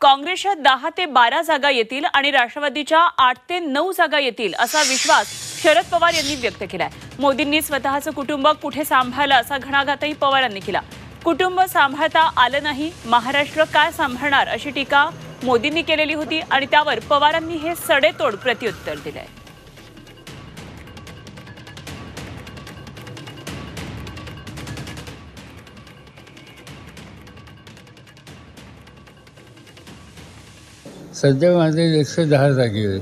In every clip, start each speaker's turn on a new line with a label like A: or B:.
A: काँग्रेसच्या दहा ते बारा जागा येतील आणि राष्ट्रवादीच्या आठ ते नऊ जागा येतील असा विश्वास शरद पवार यांनी व्यक्त केलाय. मोदींनी स्वतःचं कुटुंब कुठे सांभाळलं असा घणाघातही पवारांनी केला. कुटुंब सांभाळता आलं नाही महाराष्ट्र काय सांभाळणार अशी टीका मोदींनी केलेली होती आणि त्यावर पवारांनी हे सडेतोड प्रत्युत्तर दिलंय.
B: सध्या माझे एकशे दहा जागेवर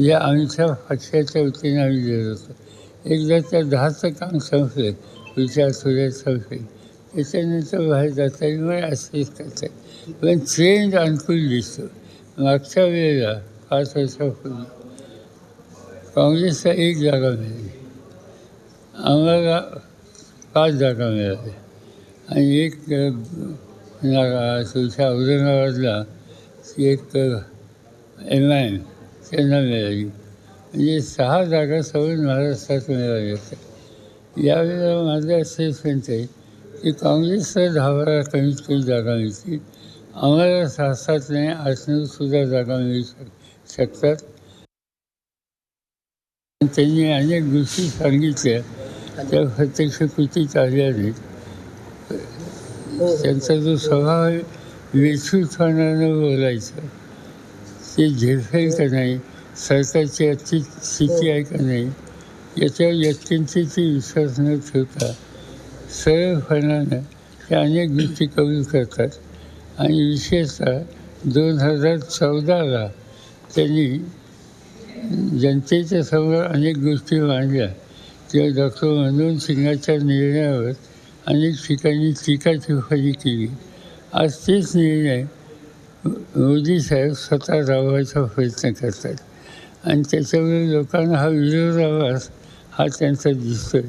B: या आमच्या पक्षाच्या वतीने आम्ही देत होतो एकदा त्या दहाचं काम संपले विचार सुरे संपले त्याच्यानंतर बाहेर जाता येईल मला असेच करता. येईल पण चेंज अनुकूल दिसतो. मागच्या वेळेला पाच वर्षापूर्वी काँग्रेसला एक जागा मिळाली. आम्हाला पाच जागा मिळाल्या. आणि एक जागा तुमच्या औरंगाबादला एक एम आय त्यांना मिळाली म्हणजे सहा जागा सगळं महाराष्ट्रात मिळाल्या असतात यावेळेला माझं असेसमेंट आहे की काँग्रेसला दहा बारा कमीत कमी जागा मिळतील. आम्हाला सहा सात नाही आठ सुद्धा जागा मिळू शक शकतात. त्यांनी अनेक गोष्टी सांगितल्या. त्या प्रत्यक्ष कृतीत आल्या नाहीत. त्यांचा जो स्वभाव आहे वेचूपणानं बोलायचं. ते झेपेल का नाही. सरकारची आजची स्थिती आहे का नाही? याच्या व्यक्तींची विश्वास न ठेवता सरळपणानं ते अनेक गोष्टी कबूल करतात. आणि विशेषतः दोन हजार चौदाला त्यांनी जनतेच्या समोर अनेक गोष्टी मांडल्या. तेव्हा डॉक्टर मनमोहन सिंगाच्या निर्णयावर अनेक ठिकाणी टीका टिप्पणी केली. आज तेच निर्णय मोदी साहेब स्वतः राबवायचा प्रयत्न करतात. आणि त्याच्यामुळे लोकांना हा विरोधाभास हा त्यांचा दिसतोय.